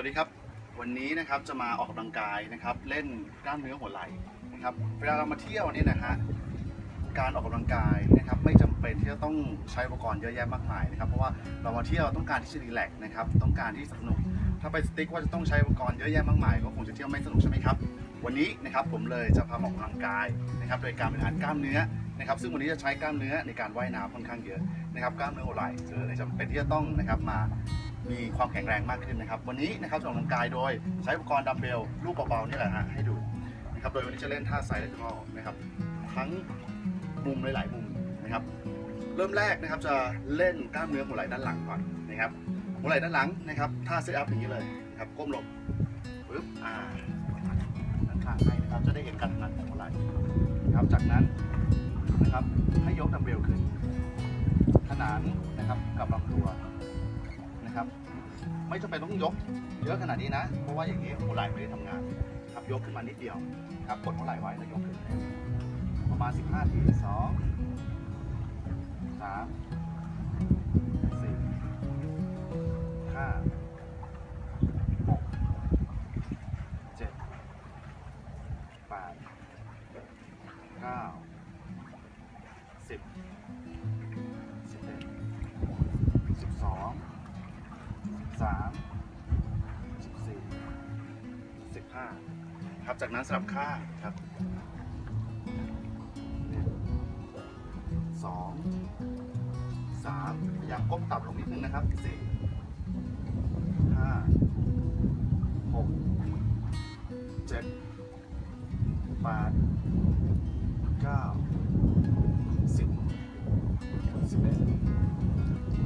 วัสดีครับ วันนี้นะครับจะมาออกกำลังกายนะครับ เล่นกล้ามเนื้อหัวไหล่นะครับ เวลาเรามาเที่ยวเนี่ยนะฮะการออกกำลังกายนะครับไม่จำเป็นที่จะต้องใช้อุปกรณ์เยอะแยะมากมายนะครับเพราะว่าเรามาเที่ยวต้องการที่จะรีแลกซ์นะครับต้องการที่สนุก ถ้าไปสติ๊กว่าจะต้องใช้อุปกรณ์เยอะแยะมากมายก็คงจะเที่ยวไม่สนุกใช่ไหมครับวันนี้นะครับผมเลยจะพามาออกกำลังกายนะครับโดยการบริหารกล้ามเนื้อนะครับซึ่งวันนี้จะใช้กล้ามเนื้อในการว่ายน้ำค่อนข้างเยอะนะครับกล้ามเนื้อหัวไหล่เลยจำเป็นที่จะต้องนะครับมา มีความแข็งแรงมากขึ้นนะครับ วันนี้นะครับจะออกกำลังกายโดยใช้อุปกรณ์ดัมเบลลูกเบาๆนี่แหละฮะให้ดูนะครับโดยวันนี้จะเล่นท่าไซด์และคอนะครับ ทั้งมุมหลายๆมุมนะครับ เริ่มแรกนะครับจะเล่นกล้ามเนื้อหัวไหล่ด้านหลังก่อนนะครับหัวไหล่ด้านหลังนะครับท่าเซตอัพอย่างนี้เลยนะครับก้มลงปึ๊บอ่าด้านข้างให้นะครับจะได้เห็นการทำงานของหัวไหล่นะครับจากนั้นนะครับให้ยกดัมเบลขึ้น ขนานนะครับกับลำตัว ครับ ไม่จำเป็นต้องยกเยอะขนาดนี้นะ เพราะว่าอย่างนี้หัวไหล่ไม่ได้ทำงานครับยกขึ้นมานิดเดียวครับกดหัวไหล่ไว้แล้วยกขึ้นประมาณ 15ทีสองสามสี่ห้า สามสิบสี่สิบห้าครับจากนั้นสลับข้าครับสองสามพยายามก้มต่ำลงนิดนึงนะครับสี่ห้าหกเจ็ดแปดเก้าสิบสิบเอ็ด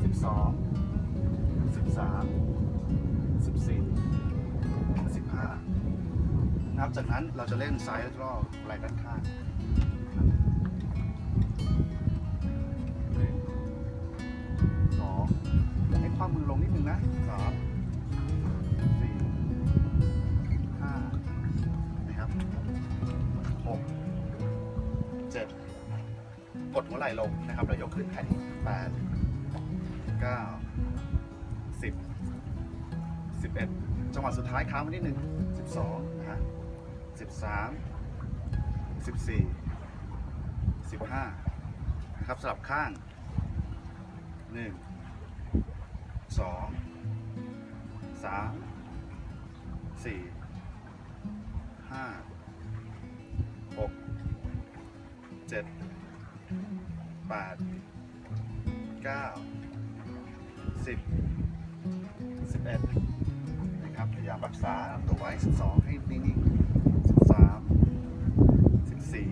สิบสอง สิบสามสิบสี่สิบห้านับจากนั้นเราจะเล่นซ้ายแล้วก็ไหลด้านข้างหนึ่งสองให้ความมือลงนิดนึงนะสามสี่ห้านะครับหกเจ็ดกดหัวไหล่ลงนะครับแล้วยกขึ้นแค่นแปดเก้า สิบสิบเอ็ดจังหวะสุดท้ายค้างไว้นิดนึงสิบสองนะฮะสิบสามสิบสี่สิบห้านะครับสลับข้าง 1 2 3 4 5 6 7 8 9 10 11 นะครับพยายามรักษาตัวไว้12 ให้นิ่งๆ13 14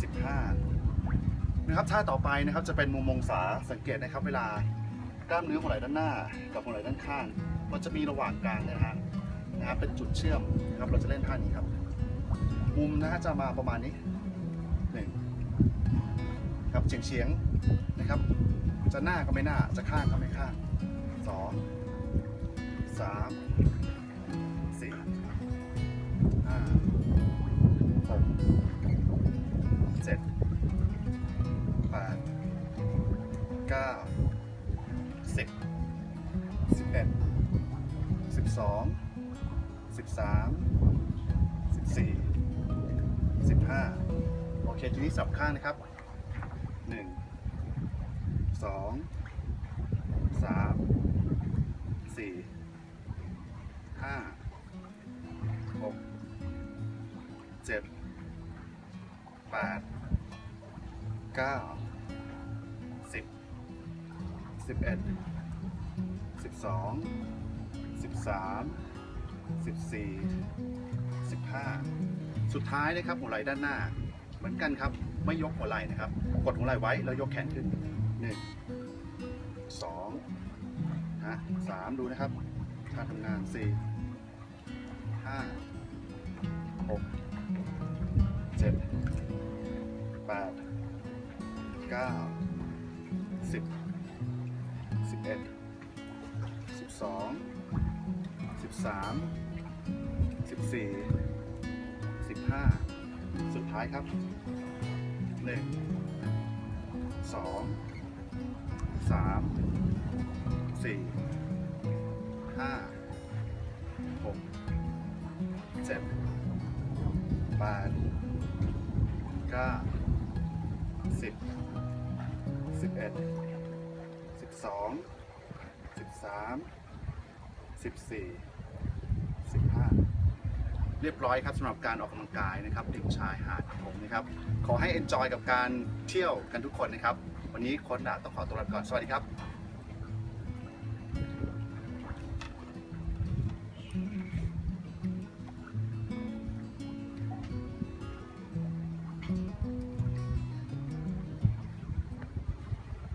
15 นะครับท่าต่อไปนะครับจะเป็นมุมมองศาสังเกตนะครับเวลากล้ามเนื้อหัวไหล่ด้านหน้า กับหัวไหล่ด้านข้างมันจะมีระหว่างกลางนะฮะนะครับเป็นจุดเชื่อมนะครับเราจะเล่นท่านี้ครับ มุมนะฮะจะมาประมาณนี้หนึ่งครับเฉียงเฉียงนะครับจะหน้าก็ไม่หน้าจะข้างก็ไม่ข้างสอง สามสี่ห้าหกเจ็ดแปดเก้าสิบสิบเอ็ดสิบสองสิบสามสิบสี่สิบห้าโอเคทีนี้สับข้างนะครับหนึ่งสองสามสี่ เจ็ดแปดเก้าสิบสิบเอ็ดสิบสองสิบสามสิบสี่สิบห้าสุดท้ายนะครับหัวไหล่ด้านหน้า เหมือนกันครับไม่ยกหัวไหล่นะครับ กดหัวไหล่ไว้แล้วยกแขนขึ้นหนึ่งสองนะสามดูนะครับการทำงานสี่ห้าหก ดเก้าสิบสิบเอ็ดสิบสองสิบสามสิบสี่สิบห้าสุดท้ายครับหนึ่งสองสามสี่ห้าหกเจ็ดแปด บสิบเอ็ดสิบสองสิบสามสิบสี่สิบห้าเรียบร้อยครับสำหรับการออกกำลังกายนะครับริมชายหาดของผมนะครับ ขอให้ enjoy กับการเที่ยวกันทุกคนนะครับ วันนี้โค้ชดาต้องขอตัวลาไปก่อน สวัสดีครับ